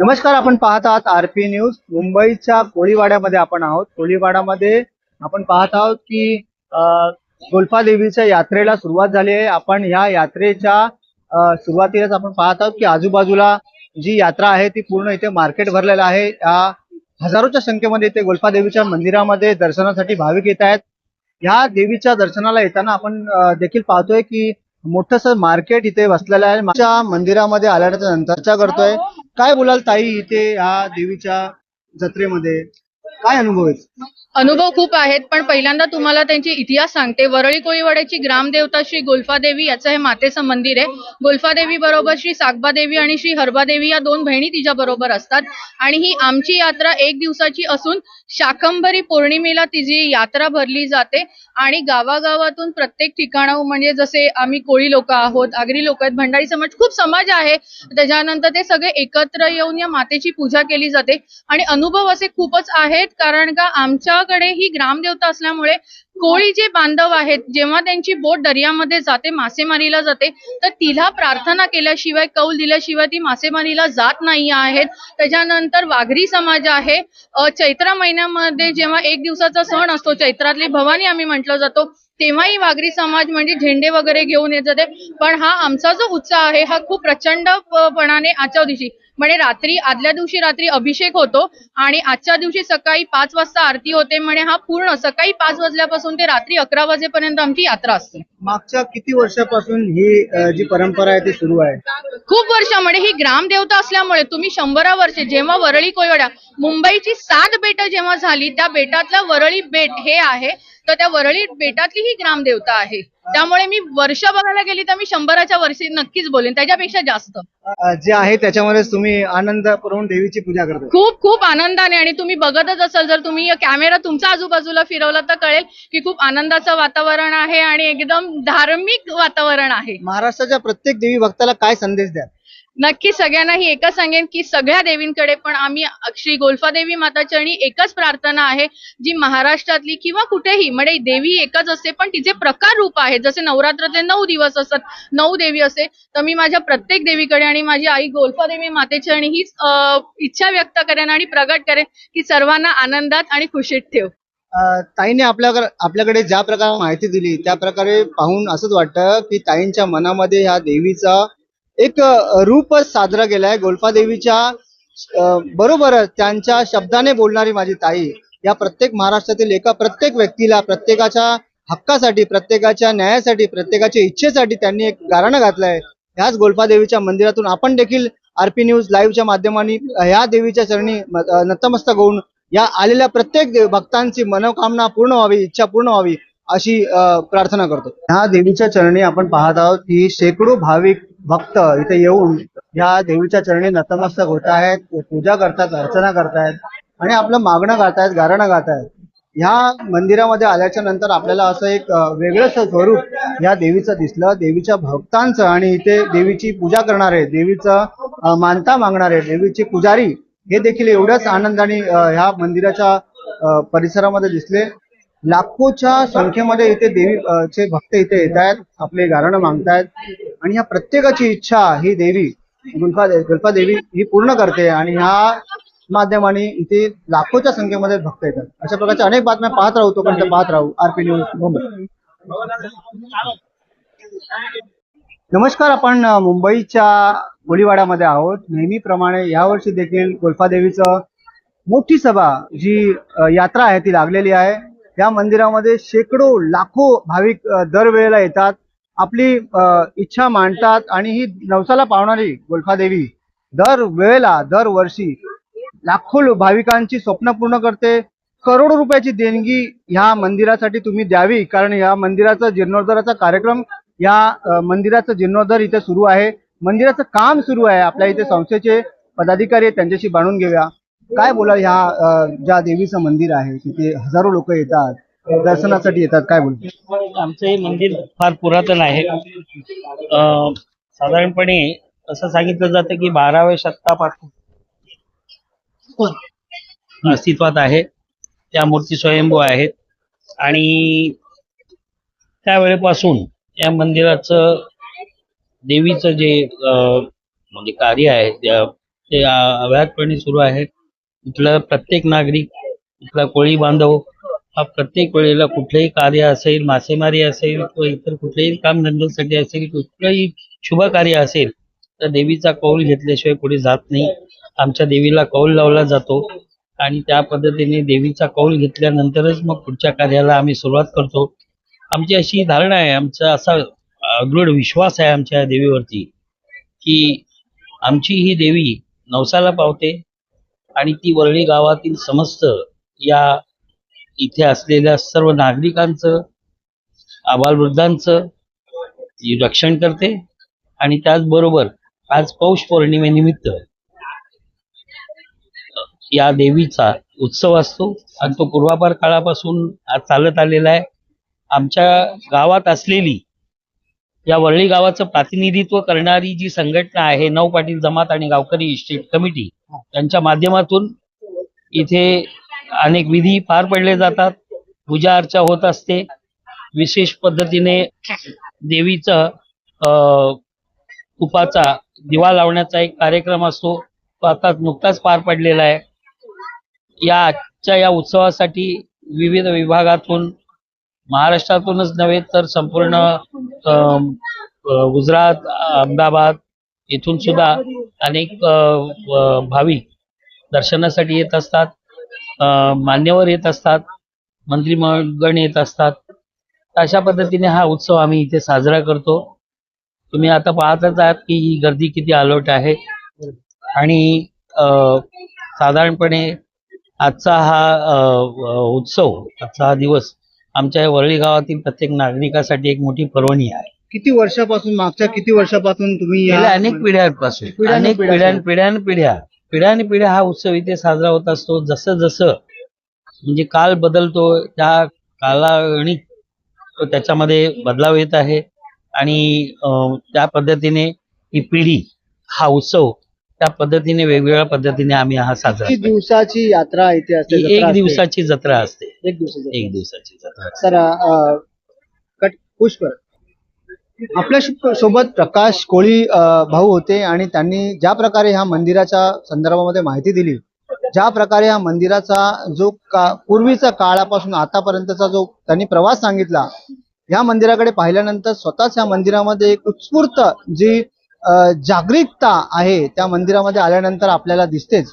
नमस्कार आपण पाहत आहात आरपी न्यूज. मुंबईच्या कोळीवाड्यामध्ये आपण आहोत. कोळीवाड्यामध्ये आपण पाहत आहोत की गोल्फा देवीच्या यात्रेला सुरुवात झाली आहे. आपण ह्या यात्रेच्या सुरुवातीलाच आपण पाहत आहोत की आजूबाजूला जी यात्रा आहे ती पूर्ण इथे मार्केट भरलेलं आहे. या हजारोच्या संख्येमध्ये इथे गोल्फा देवीच्या मंदिरामध्ये दर्शनासाठी भाविक येत आहेत. ह्या देवीच्या दर्शनाला येताना आपण देखील पाहतोय की मोठस मार्केट इथे बसलेलं आहे. मागच्या मंदिरामध्ये आल्याच्यानंतर चर्चा करतोय काय बोलाल ताई इथे ह्या देवीच्या जत्रेमध्ये? काय अनुभव आहे? अनुभव खूप आहेत पण पहिल्यांदा तुम्हाला त्यांची इतिहास सांगते. वरळी कोळीवाड्याची ग्रामदेवता श्री गोल्फादेवी याचं हे मातेचं मंदिर आहे. गोल्फादेवी बरोबर श्री सागबादेवी आणि श्री हरबादेवी या दोन बहिणी तिच्या बरोबर असतात. आणि ही आमची यात्रा एक दिवसाची असून शाकंभरी पौर्णिमेला तिची यात्रा भरली जाते. आणि गावागावातून प्रत्येक ठिकाणाहून म्हणजे जसे आम्ही कोळी लोक आहोत आगरी लोक आहेत भंडारी समाज खूप समाज आहे. त्याच्यानंतर ते सगळे एकत्र येऊन या मातेची पूजा केली जाते. आणि अनुभव असे खूपच आहेत कारण का आमच्या आमच्याकडे ही ग्रामदेवता असल्यामुळे कोळी जे बांधव आहेत जेव्हा त्यांची बोट दर्यामध्ये जाते मासेमारीला जाते तर तिला प्रार्थना केल्याशिवाय कौल दिल्याशिवाय ती मासेमारीला जात नाही आहेत. त्याच्यानंतर वाघरी समाज आहे. चैत्रा चैत्र महिन्यामध्ये जेव्हा एक दिवसाचा सण असतो चैत्रातली भवानी आम्ही म्हटलं जातो तेव्हाही वाघरी समाज म्हणजे झेंडे वगैरे घेऊन येत जाते पण हा आमचा जो उत्साह आहे हा खूप प्रचंड प- पणाने आजच्या दिवशी म्हणजे रात्री आदल्या दिवशी रात्री अभिषेक होतो आणि आजच्या दिवशी सकाळी पाच वाजता आरती होते म्हणजे हा पूर्ण सकाळी पाच वाजल्यापासून ते रात्री अकरा वाजेपर्यंत आमची यात्रा असते. मागच्या किती वर्षापासून ही जी परंपरा आहे ती सुरू आहे? खूप वर्षामध्ये ही ग्रामदेवता असल्यामुळे तुम्ही शंभरा वर्षे जेव्हा वरळी कोयवाड्या मुंबईची सात बेट जेव्हा झाली त्या बेटातलं वरळी बेट हे आहे. तर त्या वरळी बेटातली ही ग्रामदेवता आहे. त्यामुळे मी वर्ष बघायला गेली तर मी शंभराच्या वर्षी नक्कीच बोलेन. त्याच्यापेक्षा जास्त. जे आहे त्याच्यामध्ये तुम्ही आनंद करून देवीची पूजा करता. खूप खूप आनंदाने आणि तुम्ही बघतच असाल जर तुम्ही कॅमेरा तुमच्या आजूबाजूला फिरवला तर कळेल की खूप आनंदाचं वातावरण आहे आणि एकदम धार्मिक वातावरण आहे. महाराष्ट्राच्या प्रत्येक देवी भक्ताला काय संदेश द्या नक्की सगळ्यांना ही एकच सांगेन की सगळ्या देवींकडे पण आम्ही श्री गोल्फादेवी माता चरणी एकच प्रार्थना आहे जी महाराष्ट्रातली किंवा कुठेही म्हणजे देवी एकच असते पण तिचे प्रकार रूप आहेत. जसे नवरात्रातले नऊ दिवस असतात नऊ देवी असते तर मी माझ्या प्रत्येक देवीकडे आणि माझी आई गोल्फादेवी मातेचरणी हीच ही इच्छा व्यक्त करेन आणि प्रगट करेन की सर्वांना आनंदात आणि खुशीत ठेव. ताईने आपल्याकडे आपल्याकडे ज्या प्रकारे माहिती दिली त्या प्रकारे पाहून असंच वाटतं की ताईंच्या मनामध्ये ह्या देवीचा एक रूपच रूप साजरा केलाय गोल्फा देवीच्या बरोबरच त्यांच्या शब्दाने बोलणारी माझी ताई. या प्रत्येक महाराष्ट्रातील एका प्रत्येक व्यक्तीला प्रत्येकाच्या हक्कासाठी प्रत्येकाच्या न्यायासाठी प्रत्येकाच्या इच्छेसाठी त्यांनी एक गारणं घातलंय. ह्याच गोल्फा देवीच्या मंदिरातून आपण देखील आरपी न्यूज लाईव्हच्या माध्यमाने ह्या देवीच्या चरणी नतमस्तक होऊन या आलेल्या प्रत्येक देव- भक्तांची मनोकामना पूर्ण व्हावी इच्छा पूर्ण व्हावी अशी प्रार्थना करतो. ह्या देवीच्या चरणी आपण पाहत आहोत की शेकडो भाविक भक्त इथे येऊन या देवीच्या चरणी नतमस्तक होत आहेत पूजा करतात अर्चना करतायत आणि आपलं मागणं गातायत गारणं गातायत ह्या मंदिरामध्ये आल्याच्यानंतर आपल्याला असं एक वेगळंच स्वरूप या देवीचं दिसलं. देवीच्या भक्तांचं आणि इथे देवीची पूजा करणारे देवीचं मानता मागणारे देवीची पुजारी हे देखील एवढ्याच आनंदाने ह्या मंदिराच्या परिसरामध्ये दिसले. लाखोच्या संख्येमध्ये इथे देवी चे भक्त इथे येत आहेत आपले गारणं मागतायत. आणि ह्या प्रत्येकाची इच्छा ही देवी गुल्फा गुल्फा देवी ही पूर्ण करते आणि ह्या माध्यमाने इथे लाखोच्या संख्येमध्ये भक्त येतात. अशा प्रकारच्या अनेक बातम्या पाहत राहतो पण त्या पाहत राहू. RP news Mumbai. नमस्कार आपण मुंबईच्या कोळीवाड्यामध्ये आहोत. नेहमीप्रमाणे यावर्षी देखील गोल्फा देवीचं मोठी सभा जी यात्रा आहे ती लागलेली आहे. या मंदिरामध्ये शेकडो लाखो भाविक दरवेळेला येतात. आपली इच्छा मांडतात आणि ही नवसाला पावणारी गोलखादेवी दर वेळेला दरवर्षी लाखो भाविकांची स्वप्न पूर्ण करते. करोडो रुपयाची देणगी ह्या मंदिरासाठी तुम्ही द्यावी कारण या मंदिराचा जीर्णोद्धाराचा कार्यक्रम या मंदिराचा मंदिराचं जीर्णोद्धार इथे सुरू आहे. मंदिराचं काम सुरू आहे. आपल्या इथे संस्थेचे पदाधिकारी आहेत त्यांच्याशी बांधून घेऊया. काय बोला ह्या ज्या देवीचं मंदिर आहे तिथे हजारो लोक येतात. दर्शनासाठी येतात काय बोलतो? आमचं हे मंदिर फार पुरातन आहे. अं, साधारणपणे असं सांगितलं जातं की बाराव्या शतकापासून अस्तित्वात आहे. त्या मूर्ती स्वयंभू आहेत. आणि त्यावेळेपासून या मंदिराचं देवीचं जे अं, म्हणजे कार्य आहे त्या ते अ- अव्याहतपणे सुरू आहे. इथला प्रत्येक नागरिक इथला कोळी बांधव हा प्रत्येक वेळेला कुठलेही कार्य असेल मासेमारी असेल किंवा इतर कुठल्याही कामधंद्यासाठी असेल कुठलंही शुभ कार्य असेल तर देवीचा कौल घेतल्याशिवाय पुढे जात नाही. आमच्या देवीला कौल लावला जातो आणि त्या पद्धतीने देवीचा कौल घेतल्यानंतरच मग पुढच्या कार्याला आम्ही सुरुवात करतो. आमची अशी धारणा आहे आमचा असा दृढ विश्वास आहे आमच्या देवीवरती की आमची ही देवी नवसाला पावते आणि ती वरळी गावातील समस्त या इथे असलेल्या सर्व नागरिकांचं आबालवृद्धांचं रक्षण करते आणि त्याचबरोबर आज पौष पौर्णिमेनिमित्त या देवीचा उत्सव असतो आणि तो पूर्वापार काळापासून आज चालत आलेला आहे. आमच्या गावात असलेली या वरळी गावाचं प्रातिनिधित्व करणारी जी संघटना आहे नऊ पाटील जमात आणि गावकरी इस्टेट कमिटी यांच्या माध्यमातून इथे अनेक विधी पार पडले जातात. पूजा अर्चा होत असते. विशेष पद्धतीने देवीचं अ, तुपाचा दिवा लावण्याचा एक कार्यक्रम असतो. तो आता नुकताच पार पडलेला आहे. या आजच्या या उत्सवासाठी विविध विभागातून महाराष्ट्रातूनच नव्हे तर संपूर्ण अ, गुजरात अहमदाबाद इथून सुद्धा अनेक भाविक दर्शनासाठी येत असतात. मान्यवर येत असतात मंत्रिमंडळ येत असतात. अशा पद्धतीने हा उत्सव आम्ही इथे साजरा करतो. तुम्ही आता पाहतच आहात की ही गर्दी किती आलोट आहे. आणि साधारणपणे आजचा हा उत्सव आजचा हा दिवस आमच्या वरळी गावातील प्रत्येक नागरिकासाठी एक मोठी पर्वणी आहे. किती वर्षापासून मागच्या किती वर्षापासून तुम्ही अनेक पिढ्यांपासून अनेक पिढ्या- पिढ्यान पिढ्यान पिढ्या. पिढ्यान पिढ्या हा उत्सव इथे साजरा होत असतो जसं जसं म्हणजे काल बदलतो त्या कालागणिक त्याच्यामध्ये बदलाव येत आहे आणि त्या पद्धतीने ही पिढी हा उत्सव त्या पद्धतीने वेगवेगळ्या पद्धतीने आम्ही हा साजरा. दिवसाची यात्रा इथे असते एक? दिवसाची जत्रा असते एक दिवसाची एक दिवसाची जत्रा. सर कट पुष्प आपल्यासोबत प्रकाश कोळी भाऊ होते आणि त्यांनी ज्या प्रकारे ह्या मंदिराच्या संदर्भामध्ये माहिती दिली ज्या प्रकारे ह्या मंदिराचा जो का पूर्वीचा काळापासून आतापर्यंतचा जो त्यांनी प्रवास सांगितला या मंदिराकडे पाहिल्यानंतर स्वतःच या मंदिरामध्ये एक उत्स्फूर्त जी जागृतता आहे त्या मंदिरामध्ये आल्यानंतर आपल्याला दिसतेच.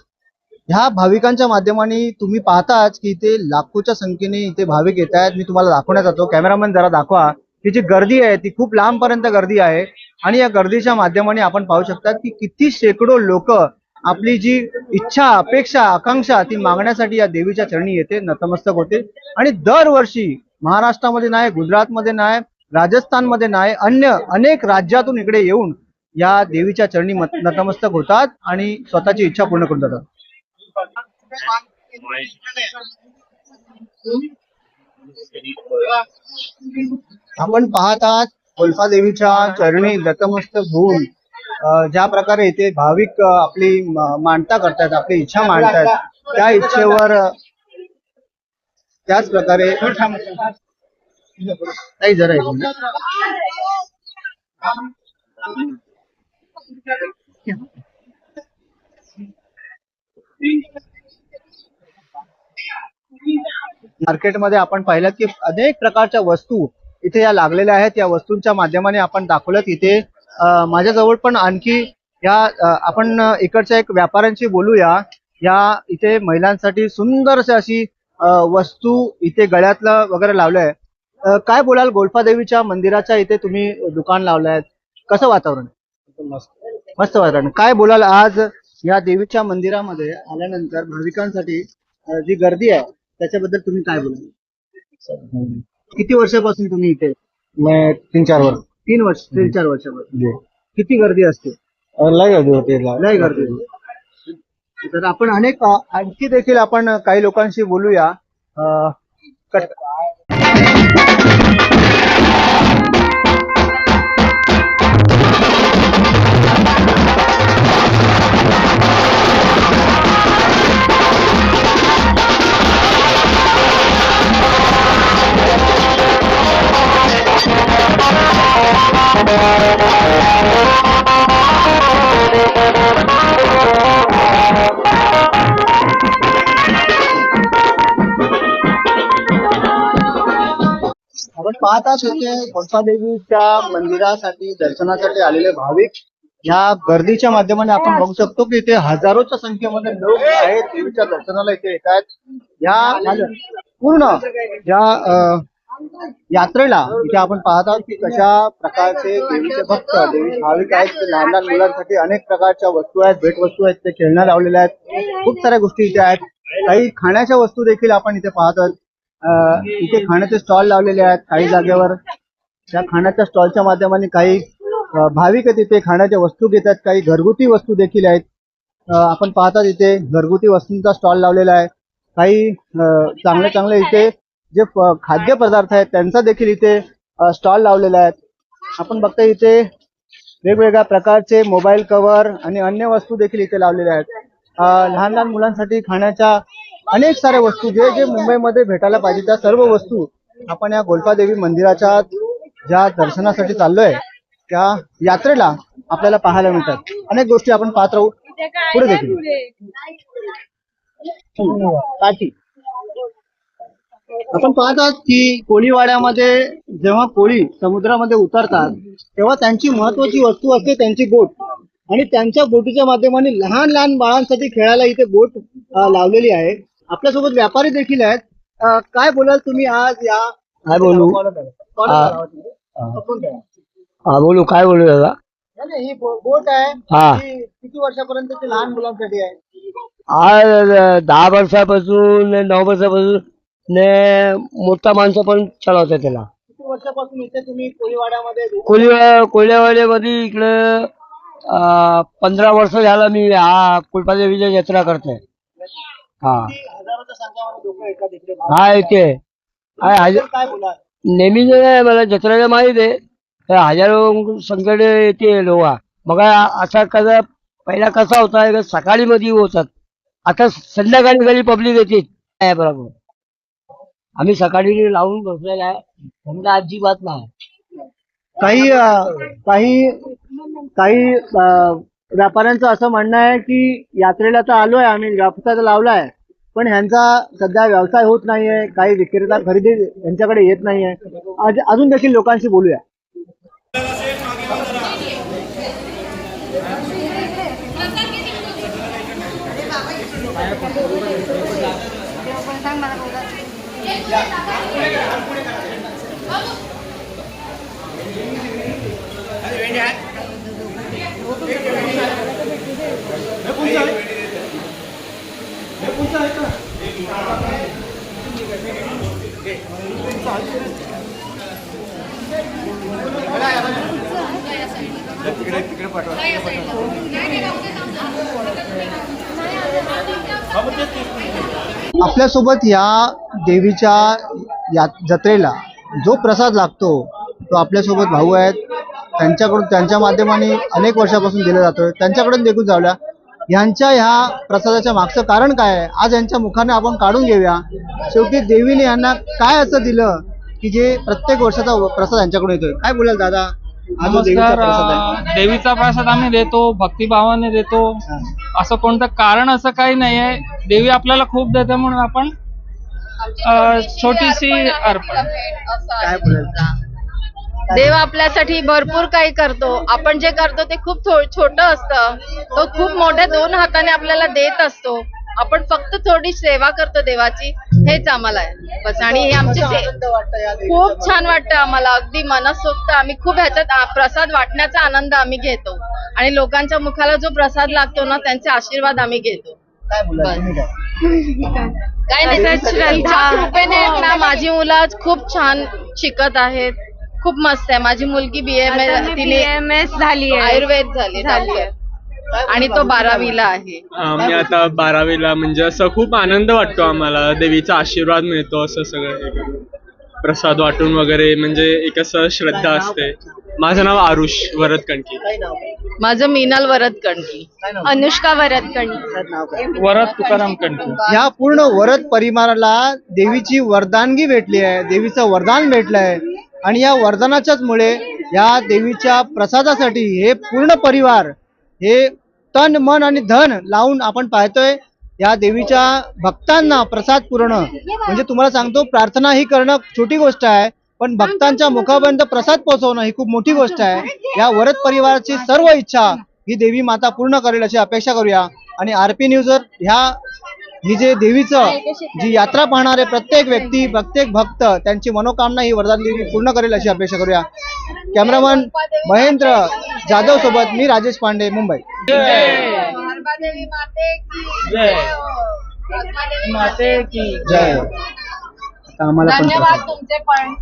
ह्या भाविकांच्या माध्यमाने तुम्ही पाहताच की इथे लाखोच्या संख्येने इथे भाविक येत आहेत मी तुम्हाला दाखवण्यात जातो. कॅमेरामॅन जरा दाखवा. ही जी गर्दी आहे ती खूप लांबपर्यंत गर्दी आहे. आणि या गर्दीच्या माध्यमाने आपण पाहू शकता की किती शेकडो लोक आपली जी इच्छा अपेक्षा आकांक्षा ती मागण्यासाठी या देवीच्या चरणी येते नतमस्तक होते. आणि दरवर्षी महाराष्ट्रामध्ये नाही गुजरातमध्ये नाही राजस्थानमध्ये नाही अन्य अनेक राज्यातून इकडे येऊन या देवीच्या चरणी नतमस्तक होतात आणि स्वतःची इच्छा पूर्ण करून जातात. आपण पाहत आहात कोल्फा देवीच्या चरणी नतमस्तक होऊन ज्या प्रकारे इथे भाविक आपली मांडता करतात आपली इच्छा मांडतात त्या इच्छेवर त्याच प्रकारे ताई जरा मार्केटमध्ये आपण पाहिलं की अनेक प्रकारच्या वस्तू इथे या लागलेल्या आहेत. या वस्तूंच्या माध्यमाने आपण दाखवलं इथे माझ्याजवळ पण आणखी या आपण इकडच्या एक व्यापाऱ्यांशी बोलूया. या इथे महिलांसाठी सुंदरशी अशी वस्तू इथे गळ्यातलं वगैरे लावलंय. काय बोलाल? गोल्फा देवीच्या मंदिराच्या इथे तुम्ही दुकान लावलंय. कसं वातावरण? मस्त वातावरण. काय बोलाल आज या देवीच्या मंदिरामध्ये आल्यानंतर भाविकांसाठी जी गर्दी आहे त्याच्याबद्दल तुम्ही काय बोलाल? किती वर्षापासून तुम्ही इथे? मैं तीन चार वर्ष. तीन वर्ष तीन चार वर्षापासून. जी. किती गर्दी असते? लय गर्दी होती लय गर्दी होती. तर आपण अनेक अ, आणखी देखील आपण काही लोकांशी बोलूया. अ, कट- पाहताच होते कोळसादेवीच्या मंदिरासाठी दर्शनासाठी आलेले भाविक ह्या गर्दीच्या माध्यमाने आपण बघू शकतो की इथे हजारोच्या संख्येमध्ये लोक आहेत देवीच्या दर्शनाला इथे येत आहेत या म्हणजे पूर्ण या यात्रेला इथे आपण पाहत आहोत की कशा प्रकारचे देवीचे भक्त देवी भाविक आहेत ते लहान लहान मुलांसाठी अनेक प्रकारच्या वस्तू आहेत भेटवस्तू आहेत ते खेळण्या लावलेल्या आहेत. खूप साऱ्या गोष्टी इथे आहेत. काही खाण्याच्या वस्तू देखील आपण इथे पाहत आहोत. इथे खाण्याचे स्टॉल लावलेले आहेत काही जागेवर. त्या खाण्याच्या स्टॉलच्या माध्यमाने काही भाविक तिथे खाण्याच्या वस्तू घेतात काही घरगुती वस्तू देखील आहेत. आपण पाहतात इथे घरगुती वस्तूंचा स्टॉल लावलेला आहे. काही चांगले चांगले इथे जे खाद्यपदार्थ आहेत त्यांचा देखील इथे स्टॉल लावलेला आहेत आपण बघता इथे वेगवेगळ्या प्रकारचे मोबाईल कवर आणि अन्य वस्तू देखील इथे लावलेल्या आहेत. लहान लहान मुलांसाठी खाण्याच्या अनेक साऱ्या वस्तू जे जे मुंबईमध्ये भेटायला पाहिजे त्या सर्व वस्तू आपण या गोल्फादेवी मंदिराच्या ज्या दर्शनासाठी चाललोय त्या यात्रेला आपल्याला पाहायला मिळतात. अनेक गोष्टी आपण पाहत राहू. पुढे देखील. काठी आपण पाहतात की कोळीवाड्यामध्ये जेव्हा कोळी समुद्रामध्ये उतरतात तेव्हा त्यांची महत्वाची वस्तू असते त्यांची बोट. आणि त्यांच्या बोटीच्या माध्यमाने लहान लहान बाळांसाठी खेळायला इथे बोट लावलेली आहे. आपल्यासोबत व्यापारी देखील आहेत. अं, काय बोलाल तुम्ही आज या काय बोलू? तुम्ही? हा बोलू काय बोलू दादा? नाही, नाही, ही बो- बोट आहे. हा. किती वर्षापर्यंत लहान मुलांसाठी आहे? आज दहा वर्षापासून नऊ वर्षापासून ने मोठा माणसं पण चालवतात त्याला. किती वर्षापासून इथे तुम्ही कोळीवाड्यामध्ये कोल्हेवाड्यामध्ये इकडं अं, पंधरा वर्ष झालं मी हा कुलपादेवीची जत्रा करतोय. हा. हा येते हजार काय बोला नेहमी जे आहे मला जत्रेला माहीत आहे. तर हजारो संकट येते लोक मग असा कसा पहिला कसा होता एक सकाळी मध्ये होतात. आता संध्याकाळी घरी पब्लिक येते. बरोबर? आम्ही सकाळी लावून बसलेला आहे. समजा अजिबात नाही. काही काही काही व्यापाऱ्यांचं असं म्हणणं आहे की यात्रेला तर आलोय आम्ही तर लावलाय. पण ह्यांचा सध्या व्यवसाय होत नाहीये काही विक्रेता खरेदी यांच्याकडे येत नाहीये. आज- अजून देखील लोकांशी बोलूया. आपल्यासोबत या देवीच्या या जत्रेला जो प्रसाद लागतो तो आपल्यासोबत भाऊ आहेत. त्यांच्याकडून त्यांच्या माध्यमाने अनेक वर्षापासून दिला जातोय. त्यांच्याकडून देखून जाऊया. ह्यांच्या ह्या प्रसादाच्या मागचं कारण काय आहे? आज यांच्या मुखाने आपण काढून घेऊया. शेवटी देवीने यांना काय असं दिलं की जे प्रत्येक वर्षाचा प्रसाद यांच्याकडून येतोय? काय बोलाल दादा? हा जो देवीचा नमस्कार प्रसाद आहे. अं, देवीचा प्रसाद आम्ही देतो भक्तिभावाने देतो. असं कोणतं कारण असं काही नाहीये. देवी आपल्याला खूप देते म्हणून आपण अं, छोटीशी अर्पण. काय बोलाल? देव आपल्यासाठी भरपूर काही करतो. आपण जे करतो ते खूप छोटं असतं. तो खूप मोठ्या दोन हाताने आपल्याला देत असतो. आपण फक्त थोडी सेवा करतो देवाची. हेच आम्हाला आहे. बस. आणि हे आमची खूप छान वाटतं आम्हाला. अगदी मनसोक्त. आम्ही खूप ह्याच्यात प्रसाद वाटण्याचा आनंद आम्ही घेतो. आणि लोकांच्या मुखाला जो प्रसाद लागतो ना त्यांचे आशीर्वाद आम्ही घेतो. काय नाही तिच्या कृपेने ना माझी मुलं आज खूप छान शिकत आहेत. खूप मस्त आहे. माझी मुलगी बी एम तिने एम एस झाली आहे आयुर्वेद झाली डॉक्टर आणि तो बारावीला आहे. आम्ही आता बारावीला म्हणजे असं खूप आनंद वाटतो आम्हाला. देवीचा आशीर्वाद मिळतो असं सगळं. प्रसाद वाटून वगैरे म्हणजे एक असं श्रद्धा असते. माझं नाव आरुष वरद कणकी काय नाव? माझं मीनल वरद कणकी काय नाव? अनुष्का वरदकणी काय नाव काय? वरात तुकाराम कणकी. ह्या पूर्ण वरद परिवाराला देवीची वरदानगी भेटली आहे. देवीचं वरदान भेटलंय. आणि या वरदानाच्याच मुळे या देवीच्या प्रसादासाठी हे पूर्ण परिवार हे तन मन आणि धन लावून आपण पाहतोय. या देवीच्या भक्तांना प्रसाद पुरवणं म्हणजे तुम्हाला सांगतो प्रार्थना ही करणं छोटी गोष्ट आहे पण भक्तांच्या मुखापर्यंत प्रसाद पोहोचवणं ही खूप मोठी गोष्ट आहे. या वरद परिवाराची सर्व इच्छा ही देवी माता पूर्ण करेल अशी अपेक्षा करूया. आणि आरपी न्यूजवर ह्या ही जे देवीचं जी यात्रा पाहणारे प्रत्येक व्यक्ती प्रत्येक भक्त त्यांची मनोकामना ही वरदान देवी पूर्ण करेल अशी अपेक्षा करूया. कॅमेरामन महेंद्र जाधव सोबत मी राजेश पांडे मुंबई. जय. आता आम्हाला प्रसाद. तुमचे पण.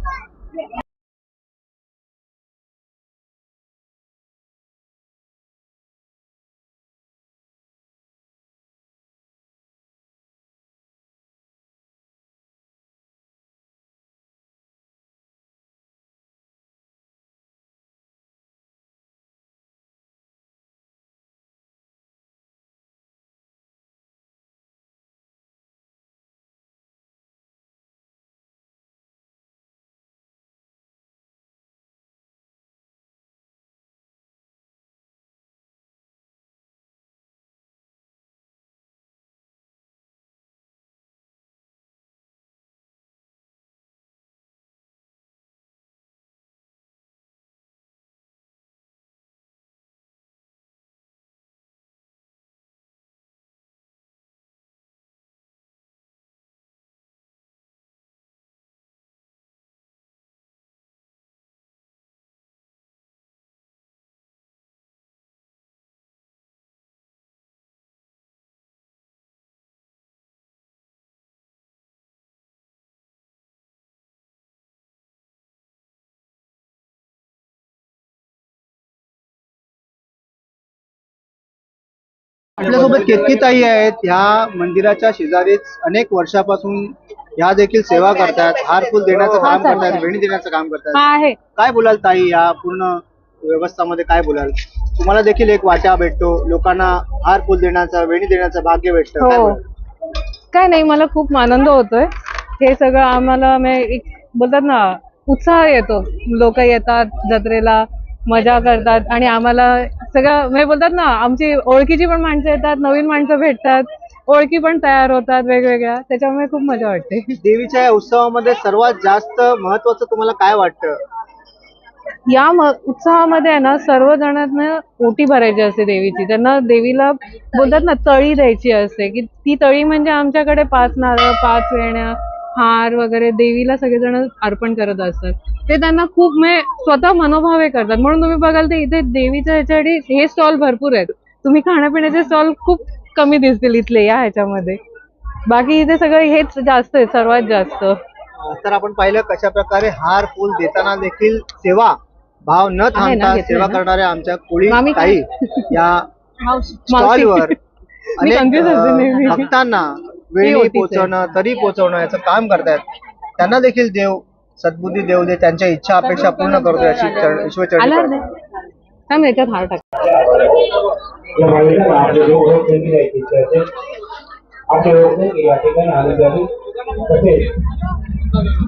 आपल्यासोबत केतकी ताई आहेत. ह्या मंदिराच्या शेजारीच अनेक वर्षापासून ह्या देखील सेवा करतात. हार फुल देण्याचं काम करतात वेणी देण्याचं काम करतात. आहे. काय बोलाल ताई? या पूर्ण व्यवस्थामध्ये काय बोलाल? तुम्हाला देखील एक वाटा भेटतो. लोकांना हार फुल देण्याचं वेणी देण्याचं भाग्य भेटतं. काय हो. बोलाल? काय नाही मला खूप आनंद होतोय. हे सगळं आम्हाला एक बोलतात ना उत्साह येतो. लोक येतात जत्रेला मजा करतात आणि आम्हाला सगळं म्हणजे बोलतात ना आमची ओळखीची पण माणसं येतात नवीन माणसं भेटतात ओळखी पण तयार होतात वेगवेगळ्या त्याच्यामुळे खूप मजा वाटते. देवीच्या या उत्सवामध्ये सर्वात जास्त महत्वाचं तुम्हाला काय वाटतं? या उत्सवामध्ये आहे ना सर्वजणांना ओटी भरायची असते देवीची. त्यांना देवीला बोलतात ना तळी द्यायची असते की ती तळी म्हणजे आमच्याकडे पाच नारळ पाच वेण्या हार वगैरे देवीला सगळेजण अर्पण करत असतात ते त्यांना खूप म्हणजे स्वतः मनोभावे करतात म्हणून तुम्ही बघाल तर इथे देवीच्या ह्याच्यासाठी हे स्टॉल भरपूर आहेत तुम्ही खाण्यापिण्याचे स्टॉल खूप कमी दिसतील इथले या ह्याच्यामध्ये बाकी इथे सगळं हेच जास्त आहे सर्वात जास्त तर आपण पाहिलं कशा प्रकारे हार फुल देताना देखील सेवा भाव न थांबता सेवा. करणाऱ्या आमच्या कोळी ताई काय? या. स्टॉलवर. भक्तांना ती वेणी ओटीच आहे. पोचवणं तरी पोचवणं याचं काम करतायत. त्यांना देखील देव सद्बुद्धी देव दे त्यांच्या इच्छा अपेक्षा पूर्ण करतो प्रार्थना. थांब याच्यात हार टाक.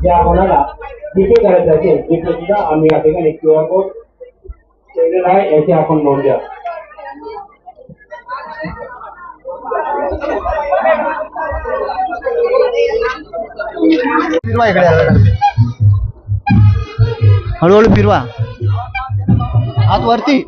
या कोणाला जिथे करायचं असेल तिथे सुद्धा आम्ही या ठिकाणी क्यू आर कोड आहे याची आपण नोंद घ्या. फिरवा इकडे हळूहळू फिरवा. हात वरती.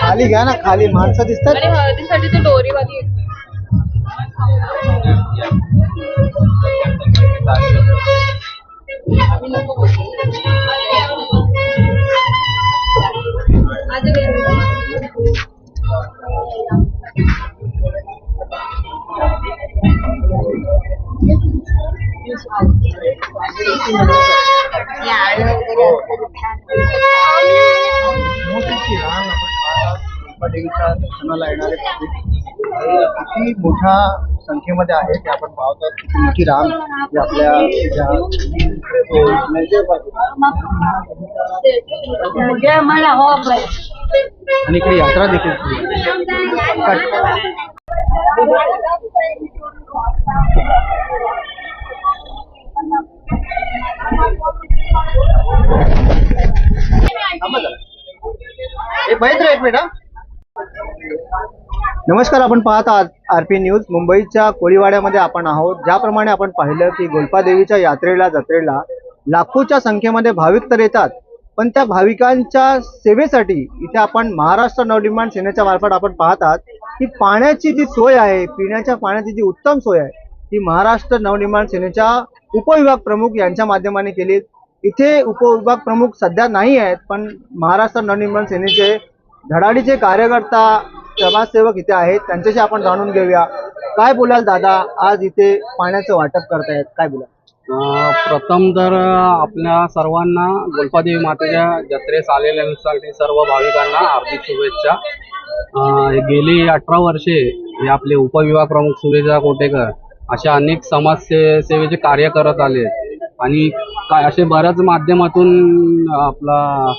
खाली घ्या ना खाली. माणसं दिसतात. हळदीसाठी ते दोरीवाली येते मोठीची रांग आपण पाहतात. अंबादेवीच्या दर्शनाला येणारे भाविक किती मोठ्या संख्येमध्ये आहेत ते आपण पाहतात किती मोठी रांग जी आपल्या मला हो आणि काही यात्रा देखील एक मिनिट नमस्कार आपण पाहत आहात आर पी न्यूज. मुंबईच्या कोळीवाड्यामध्ये आपण आहोत. ज्याप्रमाणे आपण पाहिलं की गोलपादेवीच्या यात्रेला जत्रेला लाखोच्या संख्येमध्ये भाविक तर येतात पण त्या भाविकांच्या सेवेसाठी इथे आपण महाराष्ट्र नवनिर्माण सेनेच्या मार्फत आपण पाहतात की पाण्याची जी सोय आहे पिण्याच्या पाण्याची जी उत्तम सोय आहे ती महाराष्ट्र नवनिर्माण सेनेच्या उपविभाग प्रमुख यांच्या माध्यमाने केली. इथे उपविभाग प्रमुख सध्या नाही आहेत पण महाराष्ट्र नवनिर्माण सेनेचे धडाडीचे कार्यकर्ता समाजसेवक इथे आहेत त्यांच्याशी आपण जाणून घेऊया. काय बोलाल दादा? आज इथे पाण्याचं वाटप करतायत. काय बोलाल? प्रथम तर आपल्या सर्वांना गोल्पादेवी मातेच्या जत्रेस आलेल्यांसाठी सर्व भाविकांना हार्दिक शुभेच्छा. गेली अठरा वर्षे हे आपले उपविभाग प्रमुख सुरेशा कोटेकर अशा अनेक समाज से सेवेचे कार्य करत आले. आणि काय असे बऱ्याच माध्यमातून आपला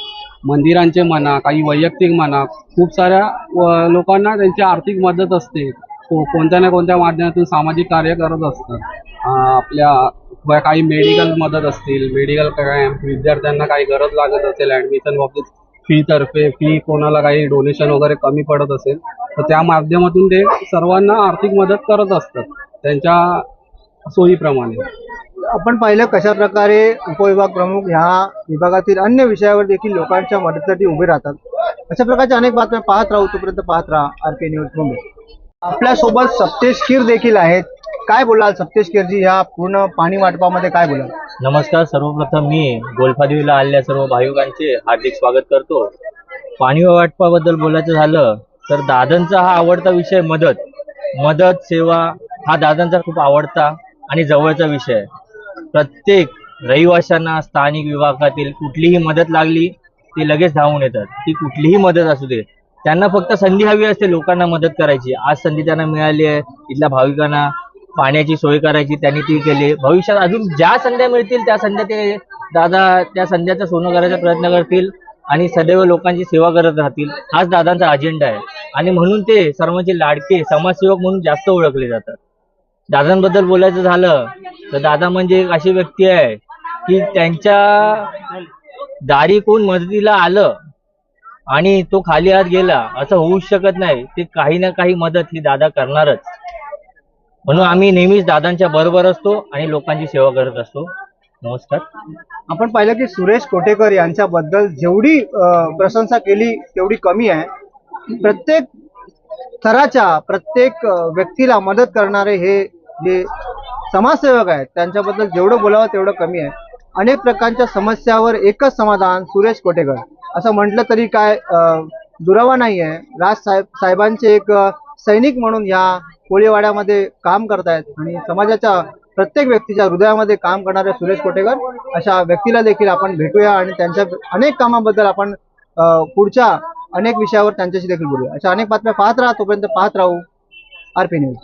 मंदिरांचे म्हणा काही वैयक्तिक म्हणा खूप साऱ्या लोकांना त्यांची आर्थिक मदत असते. को- कोणत्या ना कोणत्या माध्यमातून सामाजिक कार्य करत असतात. आपल्या व काही मेडिकल मदत असतील मेडिकल कॅम्प विद्यार्थ्यांना काही गरज लागत असेल ऍडमिशन बाबतीत फी तर्फे फी कोणाला काही डोनेशन वगैरे कमी पडत असेल तर त्या माध्यमातून ते सर्वांना आर्थिक मदत करत असतात त्यांच्या सोयीप्रमाणे. आपण पाहिलं कशा प्रकारे उपविभाग प्रमुख ह्या विभागातील अन्य विषयावर देखील लोकांच्या मदतीसाठी उभे राहतात. अशा प्रकारच्या अनेक बातम्या पाहत राहू तोपर्यंत पाहत राहा आर पी न्यूज मुंबई. आपल्यासोबत सप्तेश खीर देखील आहेत. काय बोलाल सप्तेश खीरजी? ह्या पूर्ण पाणी वाटपामध्ये काय बोलाल? नमस्कार सर्वप्रथम मी गोलफादेवीला आलेल्या सर्व भाविकांचे हार्दिक स्वागत करतो. पाणी वाटपाबद्दल बोलायचं झालं तर दादांचा हा आवडता विषय मदत. मदत सेवा हा दादांचा खूप आवडता आणि जवळचा विषय. प्रत्येक रहिवाशांना स्थानिक विभागातील कुठलीही मदत लागली ते लगेच धावून येतात. ती कुठलीही मदत असू दे त्यांना फक्त संधी हवी असते लोकांना मदत करायची. आज संधी त्यांना मिळाली आहे इथल्या भाविकांना पाण्याची सोय करायची त्यांनी ती केली. भविष्यात अजून ज्या संध्या मिळतील त्या संध्या ते दादा त्या संध्याचं सोनं करायचा प्रयत्न करतील आणि सदैव लोकांची सेवा करत राहतील. हाच दादांचा अजेंडा आहे. आणि म्हणून ते सर्वांचे लाडके समाजसेवक म्हणून जास्त ओळखले जातात. दादांबद्दल बोलायचं झालं तर दादा म्हणजे एक अशी व्यक्ती आहे की त्यांच्या दारी कोण मदतीला आलं आणि तो खाली हात गेला असं होऊच शकत नाही. ते काही ना काही मदत ही दादा करणारच. म्हणून आम्ही नेहमीच दादांच्या बरोबर असतो आणि लोकांची सेवा करत असतो. नमस्कार. आपण पाहिलं की सुरेश कोटेकर यांच्याबद्दल जेवढी प्रशंसा केली तेवढी कमी आहे. प्रत्येक थराच्या प्रत्येक व्यक्तीला मदत करणारे हे जे समाजसेवक आहेत त्यांच्याबद्दल जेवढं बोलावं तेवढं कमी आहे. अनेक प्रकारच्या समस्यावर एकच समाधान सुरेश कोटेकर. असं म्हटलं तरी काय दुरावा नाही आहे. राज साहेब साहेबांचे एक सैनिक म्हणून या कोळीवाड्यामध्ये काम करतायत आणि समाजाच्या प्रत्येक व्यक्तीच्या हृदयामध्ये काम करणारे सुरेश कोटेकर अशा व्यक्तीला देखील आपण भेटूया आणि त्यांच्या अनेक कामाबद्दल आपण पुढच्या अनेक विषयावर त्यांच्याशी देखील बोलूया. अशा अनेक बातम्या पाहत राहा तोपर्यंत पाहत राहू आर पी न्यूज.